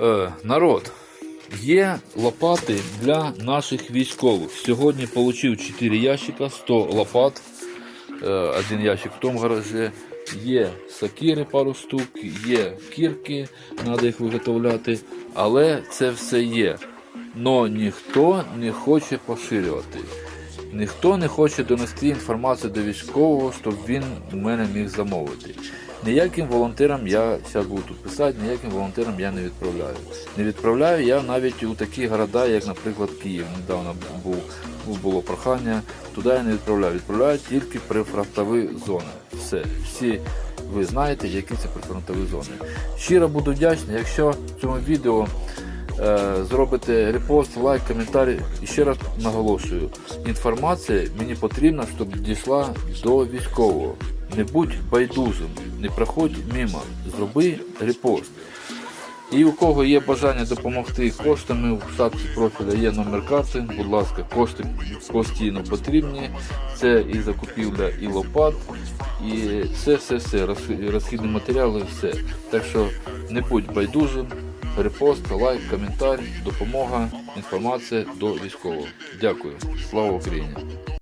Е, народ, є лопати для наших військових. Сьогодні отримав 4 ящика, 100 лопат. Е, один ящик в тому гаражі. Є сакіри пару штук, є кірки, треба їх виготовляти. Але це все є. Но ніхто не хоче поширювати. Ніхто не хоче донести інформацію до військового, щоб він у мене міг замовити. Ніяким волонтерам я зараз буду писати, ніяким волонтерам я не відправляю. Не відправляю я навіть у такі города, як, наприклад, Київ. Недавно був, було прохання, туди я не відправляю. Відправляю тільки прифронтові зони. Все. Всі ви знаєте, які це прифронтові зони. Щиро буду вдячний, якщо цьому відео е, зробите репост, лайк, коментар. І ще раз наголошую, інформація мені потрібна, щоб дійшла до військового. Не будь байдужим, не проходь мимо, зроби репост. І у кого є бажання допомогти коштами, в шапці профіля є номер карти. Будь ласка, кошти постійно потрібні. Це і закупівля, і лопат, і все, все, все, розхідні матеріали, все. Так що не будь байдужим, репост, лайк, коментар, допомога, інформація до військового. Дякую. Слава Україні!